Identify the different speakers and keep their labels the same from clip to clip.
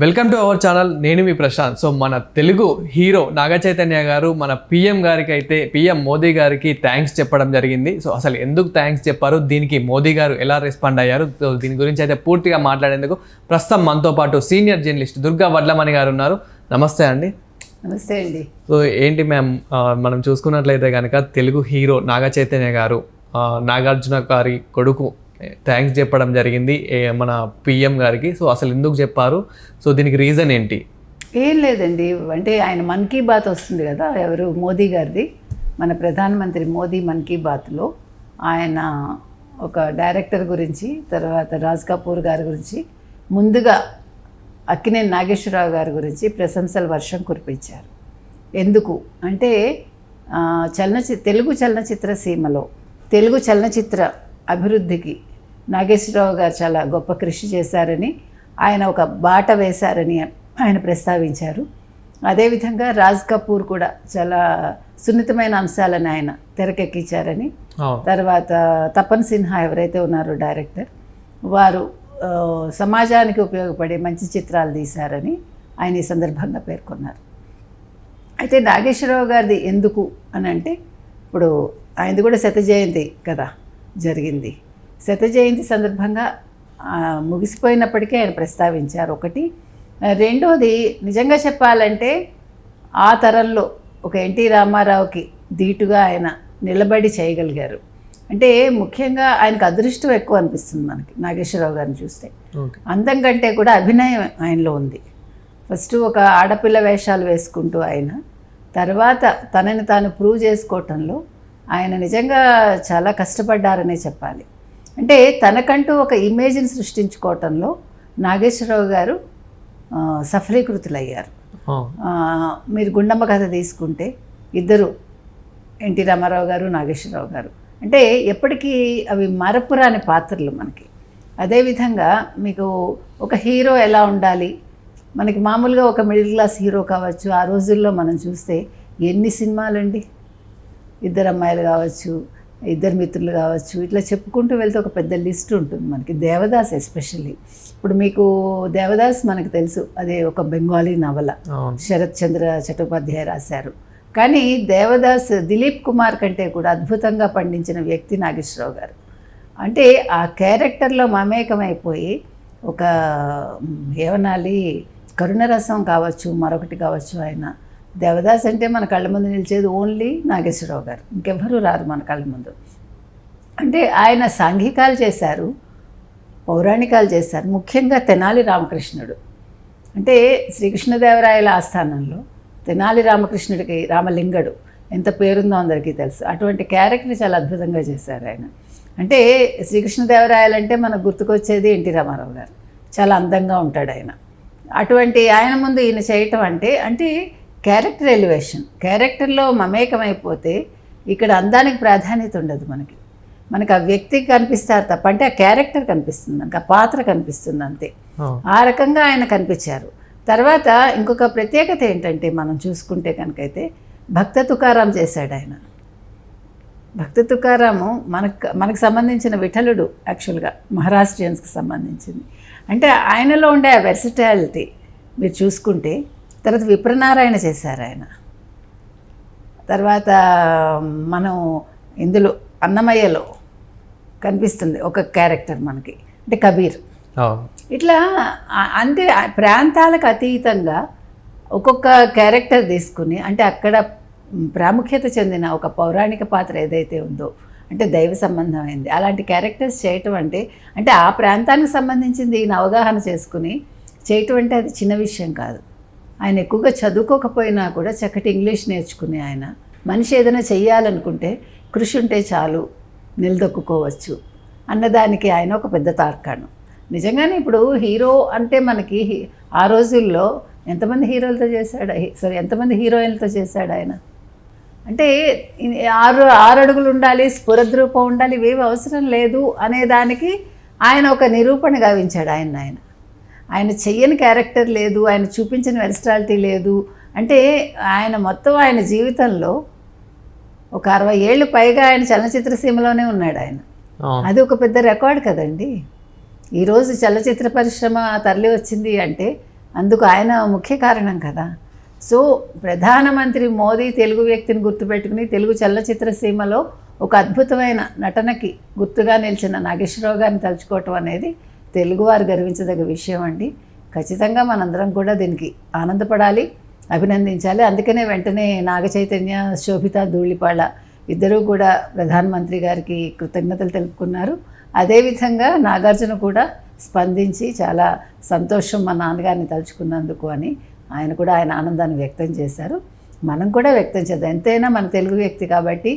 Speaker 1: Welcome to our channel నేను మీ Prashanth. So మన Telugu hero Naga Chaitanya గారు మన పిఎం గారికి అయితే పిఎం మోదీ గారికి థ్యాంక్స్ చెప్పడం జరిగింది. సో అసలు ఎందుకు థ్యాంక్స్ చెప్పారు? దీనికి మోదీ గారు ఎలా రెస్పాండ్ అయ్యారు? సో దీని గురించి అయితే పూర్తిగా మాట్లాడేందుకు ప్రస్తుతం మనతో పాటు సీనియర్ జర్నలిస్ట్ దుర్గా వడ్లమణి గారు ఉన్నారు. నమస్తే అండి.
Speaker 2: నమస్తే అండి.
Speaker 1: సో ఏంటి మ్యామ్ మనం చూసుకున్నట్లయితే కనుక తెలుగు హీరో నాగ చైతన్య గారు నాగార్జున గారి కొడుకు థ్యాంక్స్ చెప్పడం జరిగింది మన పిఎం గారికి. సో అసలు ఎందుకు చెప్పారు? సో దీనికి రీజన్ ఏంటి?
Speaker 2: ఏం లేదండి. అంటే ఆయన మన్ కీ బాత్ వస్తుంది కదా ఎవరు? మోదీ గారిది. మన ప్రధానమంత్రి మోదీ మన్ కీ బాత్లో ఆయన ఒక డైరెక్టర్ గురించి తర్వాత రాజ్ కపూర్ గారి గురించి ముందుగా అక్కినేని నాగేశ్వరరావు గారి గురించి ప్రశంసల వర్షం కురిపించారు. ఎందుకు? అంటే చలనచి తెలుగు చలనచిత్ర సీమలో తెలుగు చలనచిత్ర అభివృద్ధికి నాగేశ్వరరావు గారు చాలా గొప్ప కృషి చేశారని ఆయన ఒక బాట వేశారని ఆయన ప్రస్తావించారు. అదేవిధంగా రాజ్ కపూర్ కూడా చాలా సున్నితమైన అంశాలను ఆయన తెరకెక్కించారని. తర్వాత తపన్ సిన్హా ఎవరైతే ఉన్నారో డైరెక్టర్ వారు సమాజానికి ఉపయోగపడే మంచి చిత్రాలు తీశారని ఆయన ఈ సందర్భంగా పేర్కొన్నారు. అయితే నాగేశ్వరరావు గారిది ఎందుకు అని అంటే ఇప్పుడు ఆయనది కూడా శత జయంతి కదా జరిగింది. శత జయంతి సందర్భంగా ముగిసిపోయినప్పటికీ ఆయన ప్రస్తావించారు. ఒకటి. రెండోది నిజంగా చెప్పాలంటే ఆ తరంలో ఒక ఎన్టీ రామారావుకి ధీటుగా ఆయన నిలబడి చేయగలిగారు. అంటే ముఖ్యంగా ఆయనకు అదృష్టం ఎక్కువ అనిపిస్తుంది మనకి నాగేశ్వరరావు గారిని చూస్తే. అందం కంటే కూడా అభినయం ఆయనలో ఉంది. ఫస్ట్ ఒక ఆడపిల్ల వేషాలు వేసుకుంటూ ఆయన తర్వాత తనని తాను ప్రూవ్ చేసుకోవటంలో ఆయన నిజంగా చాలా కష్టపడ్డారనే చెప్పాలి. అంటే తనకంటూ ఒక ఇమేజ్ని సృష్టించుకోవటంలో నాగేశ్వరరావు గారు సఫలీకృతులయ్యారు. మీరు గుండమ్మ కథ తీసుకుంటే ఇద్దరు ఎన్టీ రామారావు గారు నాగేశ్వరరావు గారు. అంటే ఎప్పటికీ అవి మరపురాని పాత్రలు మనకి. అదేవిధంగా మీకు ఒక హీరో ఎలా ఉండాలి? మనకి మామూలుగా ఒక మిడిల్ క్లాస్ హీరో కావచ్చు ఆ రోజుల్లో మనం చూస్తే ఎన్ని సినిమాలండి? ఇద్దరు అమ్మాయిలు కావచ్చు ఇద్దరు మిత్రులు కావచ్చు ఇట్లా చెప్పుకుంటూ వెళ్తే ఒక పెద్ద లిస్ట్ ఉంటుంది మనకి దేవదాస్ ఎస్పెషల్లీ. ఇప్పుడు మీకు దేవదాస్ మనకు తెలుసు అదే ఒక బెంగాలీ నవల. శరత్ చంద్ర చట్టోపాధ్యాయ రాశారు. కానీ దేవదాస్ దిలీప్ కుమార్ కంటే కూడా అద్భుతంగా పండించిన వ్యక్తి నాగేశ్వరరావు గారు. అంటే ఆ క్యారెక్టర్లో మమేకమైపోయి ఒక ఏమనాలి కరుణరసం కావచ్చు మరొకటి కావచ్చు ఆయన. దేవదాస్ అంటే మన కళ్ళ ముందు నిలిచేది ఓన్లీ నాగేశ్వరరావు గారు. ఇంకెవ్వరూ రారు మన కళ్ళ ముందు. అంటే ఆయన సాంఘికాలు చేశారు పౌరాణికాలు చేశారు ముఖ్యంగా తెనాలి రామకృష్ణుడు. అంటే శ్రీకృష్ణదేవరాయల ఆస్థానంలో తెనాలి రామకృష్ణుడికి రామలింగడు ఎంత పేరుందో అందరికీ తెలుసు. అటువంటి క్యారెక్టర్ చాలా అద్భుతంగా చేశారు ఆయన. అంటే శ్రీకృష్ణదేవరాయలు అంటే మనకు గుర్తుకొచ్చేది ఎన్టీ రామారావు గారు. చాలా అందంగా ఉంటాడు ఆయన. అటువంటి ఆయన ముందు ఈయన చేయటం అంటే అంటే క్యారెక్టర్ ఎలివేషన్. క్యారెక్టర్లో మమేకమైపోతే ఇక్కడ అందానికి ప్రాధాన్యత ఉండదు మనకి. మనకి ఆ వ్యక్తి కనిపిస్తారు తప్ప అంటే ఆ క్యారెక్టర్ కనిపిస్తుంది మనకి ఆ పాత్ర కనిపిస్తుంది అంతే. ఆ. రకంగా ఆయన కనిపించారు. తర్వాత ఇంకొక ప్రత్యేకత ఏంటంటే మనం చూసుకుంటే కనుకైతే భక్త తుకారాం చేశాడు ఆయన. భక్త తుకారాము మనకు మనకు సంబంధించిన విఠలుడు యాక్చువల్గా మహారాష్ట్రియన్స్కి సంబంధించింది. అంటే ఆయనలో ఉండే ఆ వెర్సిటాలిటీ మీరు చూసుకుంటే తర్వాత విప్రనారాయణ చేశారు ఆయన. తర్వాత మనం ఇందులో అన్నమయ్యలో కనిపిస్తుంది ఒక క్యారెక్టర్ మనకి అంటే కబీర్. ఇట్లా అంటే ప్రాంతాలకు అతీతంగా ఒక్కొక్క క్యారెక్టర్ తీసుకుని అంటే అక్కడ ప్రాముఖ్యత చెందిన ఒక పౌరాణిక పాత్ర ఏదైతే ఉందో అంటే దైవ సంబంధమైంది అలాంటి క్యారెక్టర్స్ చేయటం అంటే అంటే ఆ ప్రాంతానికి సంబంధించింది ఈయన అవగాహన చేసుకుని చేయటం అంటే అది చిన్న విషయం కాదు. ఆయన ఎక్కువగా చదువుకోకపోయినా కూడా చక్కటి ఇంగ్లీష్ నేర్చుకుని ఆయన. మనిషి ఏదైనా చెయ్యాలనుకుంటే కృషి ఉంటే చాలు నిలదొక్కుకోవచ్చు అన్నదానికి ఆయన ఒక పెద్ద తార్కాణం. నిజంగానే ఇప్పుడు హీరో అంటే మనకి హీ- ఆ రోజుల్లో ఎంతమంది హీరోలతో చేశాడు? సరే ఎంతమంది హీరోయిన్లతో చేశాడు ఆయన? అంటే ఆరు ఆరు అడుగులు ఉండాలి స్ఫురద్రూపం ఉండాలి ఇవేవి అవసరం లేదు అనే దానికి ఆయన ఒక నిరూపణ గావించాడు ఆయన ఆయన. ఆయన చెయ్యని క్యారెక్టర్ లేదు ఆయన చూపించిన వెరిస్టాలిటీ లేదు. అంటే ఆయన మొత్తం ఆయన జీవితంలో ఒక అరవై ఏళ్ళు పైగా ఆయన చలనచిత్ర సీమలోనే ఉన్నాడు ఆయన. అది ఒక పెద్ద రికార్డ్ కదండి. ఈరోజు చలచిత్ర పరిశ్రమ తరలి వచ్చింది అంటే అందుకు ఆయన ముఖ్య కారణం కదా. సో ప్రధానమంత్రి మోదీ తెలుగు వ్యక్తిని గుర్తుపెట్టుకుని తెలుగు చలనచిత్ర సీమలో ఒక అద్భుతమైన నటనకి గుర్తుగా నిలిచిన నాగేశ్వరరావు గారిని తలుచుకోవటం అనేది తెలుగువారు గర్వించదగ్గ విషయం అండి. ఖచ్చితంగా మనందరం కూడా దీనికి ఆనందపడాలి అభినందించాలి. అందుకనే వెంటనే నాగ చైతన్య శోభిత ధూళిపాళ ఇద్దరూ కూడా ప్రధానమంత్రి గారికి కృతజ్ఞతలు తెలుపుకున్నారు. అదేవిధంగా నాగార్జున కూడా స్పందించి చాలా సంతోషం మా నాన్నగారిని తలుచుకున్నందుకు అని ఆయన కూడా ఆయన ఆనందాన్ని వ్యక్తం చేశారు. మనం కూడా వ్యక్తం చేద్దాం. ఎంతైనా మన తెలుగు వ్యక్తి కాబట్టి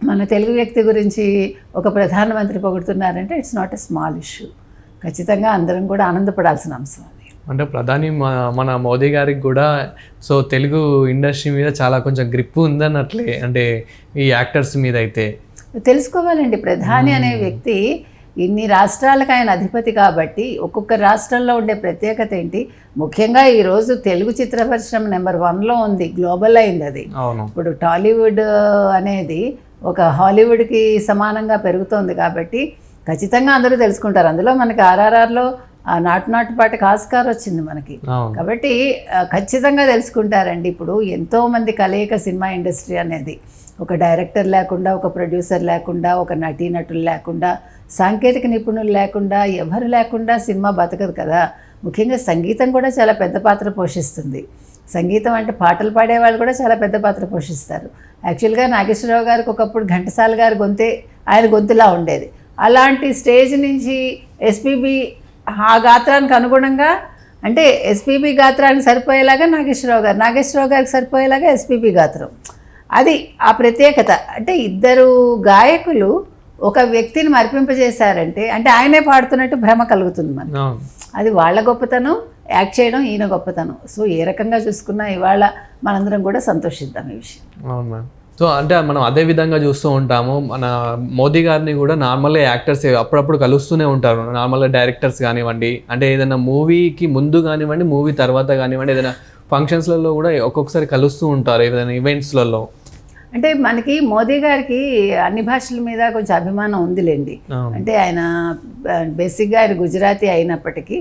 Speaker 2: మన తెలుగు వ్యక్తి గురించి ఒక ప్రధానమంత్రి పొగుడుతున్నారంటే it's not a small issue ఖచ్చితంగా అందరం కూడా ఆనందపడాల్సిన అంశం అది.
Speaker 1: అంటే ప్రధాని మన- మోదీ గారికి కూడా సో తెలుగు ఇండస్ట్రీ మీద చాలా కొంచెం గ్రిప్ ఉందన్నట్లే అంటే ఈ యాక్టర్స్ మీద అయితే.
Speaker 2: తెలుసుకోవాలండి ప్రధాని అనే వ్యక్తి ఇన్ని రాష్ట్రాలకు ఆయన అధిపతి కాబట్టి ఒక్కొక్క రాష్ట్రంలో ఉండే ప్రత్యేకత ఏంటి? ముఖ్యంగా ఈరోజు తెలుగు చిత్ర పరిశ్రమ నెంబర్ వన్లో ఉంది గ్లోబల్ అయింది అది.
Speaker 1: అవును.
Speaker 2: ఇప్పుడు టాలీవుడ్ అనేది ఒక హాలీవుడ్కి సమానంగా పెరుగుతోంది కాబట్టి ఖచ్చితంగా అందరూ తెలుసుకుంటారు. అందులో మనకి ఆర్ఆర్ఆర్లో నాటు నాటు పాటకి ఆస్కార్ వచ్చింది మనకి. కాబట్టి ఖచ్చితంగా తెలుసుకుంటారండి. ఇప్పుడు ఎంతోమంది కలయిక సినిమా ఇండస్ట్రీ అనేది ఒక డైరెక్టర్ లేకుండా ఒక ప్రొడ్యూసర్ లేకుండా ఒక నటీనటులు లేకుండా సాంకేతిక నిపుణులు లేకుండా ఎవరు లేకుండా సినిమా బతకదు కదా. ముఖ్యంగా సంగీతం కూడా చాలా పెద్ద పాత్ర పోషిస్తుంది. సంగీతం అంటే పాటలు పాడేవాళ్ళు కూడా చాలా పెద్ద పాత్ర పోషిస్తారు. యాక్చువల్గా నాగేశ్వరరావు గారికి ఒకప్పుడు ఘంటసాల గారి గొంతే ఆయన గొంతులా ఉండేది. అలాంటి స్టేజ్ నుంచి ఎస్పీబి ఆ గాత్రానికి అనుగుణంగా అంటే ఎస్పీబీ గాత్రానికి సరిపోయేలాగా నాగేశ్వరరావు గారు నాగేశ్వరరావు గారికి సరిపోయేలాగా ఎస్పీబీ గాత్రం. అది ఆ ప్రత్యేకత. అంటే ఇద్దరు గాయకులు ఒక వ్యక్తిని మరిపింపజేశారంటే అంటే ఆయనే పాడుతున్నట్టు భ్రమ కలుగుతుంది మనకి.
Speaker 1: అవును.
Speaker 2: అది వాళ్ళ గొప్పతనం యాక్ట్ చేయడం ఈయన గొప్పతనం. సో ఏ రకంగా చూసుకున్నా ఇవాళ మనందరం కూడా సంతోషిద్దాం ఈ విషయం.
Speaker 1: అవును మ్యామ్. సో అంటే మనం అదే విధంగా చూస్తూ ఉంటాము. మన మోదీ గారిని కూడా నార్మల్గా యాక్టర్స్ అప్పుడప్పుడు కలుస్తూనే ఉంటారు. నార్మల్గా డైరెక్టర్స్ కానివ్వండి అంటే ఏదైనా మూవీకి ముందు కానివ్వండి మూవీ తర్వాత కానివ్వండి ఏదైనా ఫంక్షన్స్లలో కూడా ఒక్కొక్కసారి కలుస్తూ ఉంటారు. ఏదైనా ఈవెంట్స్లలో.
Speaker 2: అంటే మనకి మోదీ గారికి అన్ని భాషల మీద కొంచెం అభిమానం ఉందిలేండి. అంటే ఆయన బేసిక్గా ఆయన గుజరాతీ అయినప్పటికీ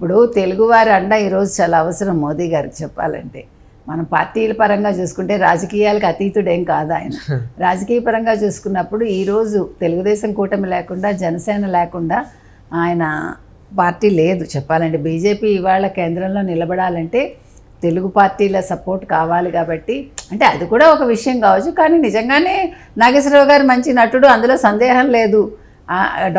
Speaker 2: ఇప్పుడు తెలుగువారి అండ ఈరోజు చాలా అవసరం మోదీ గారికి చెప్పాలంటే. మనం పార్టీల పరంగా చూసుకుంటే రాజకీయాలకు అతీతుడేం కాదు ఆయన. రాజకీయ పరంగా చూసుకున్నప్పుడు ఈరోజు తెలుగుదేశం కూటమి లేకుండా జనసేన లేకుండా ఆయన పార్టీ లేదు చెప్పాలంటే. బీజేపీ ఇవాళ కేంద్రంలో నిలబడాలంటే తెలుగు పార్టీల సపోర్ట్ కావాలి కాబట్టి. అంటే అది కూడా ఒక విషయం కావచ్చు కానీ నిజంగానే నాగేశ్వరరావు గారు మంచి నటుడు అందులో సందేహం లేదు.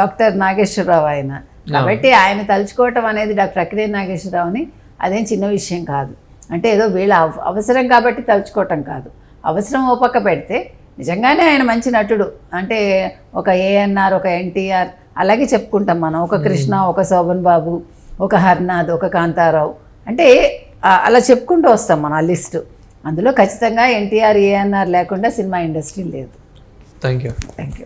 Speaker 2: డాక్టర్ నాగేశ్వరరావు ఆయన. కాబట్టి ఆయన తలుచుకోవటం అనేది డాక్టర్ అక్కినే నాగేశ్వరరావుని అదేం చిన్న విషయం కాదు. అంటే ఏదో వీళ్ళ అవ- అవసరం కాబట్టి తలుచుకోవటం కాదు. అవసరం ఓ పక్క పెడితే నిజంగానే ఆయన మంచి నటుడు. అంటే ఒక ఏఎన్ఆర్ ఒక ఎన్టీఆర్ అలాగే చెప్పుకుంటాం మనం. ఒక కృష్ణ ఒక శోభన్ బాబు ఒక హర్నాథ్ ఒక కాంతారావు. అంటే అలా చెప్పుకుంటూ వస్తాం మనం ఆ లిస్టు. అందులో ఖచ్చితంగా ఎన్టీఆర్ ఏఎన్ఆర్ లేకుండా సినిమా ఇండస్ట్రీ లేదు.
Speaker 1: Thank you
Speaker 2: thank you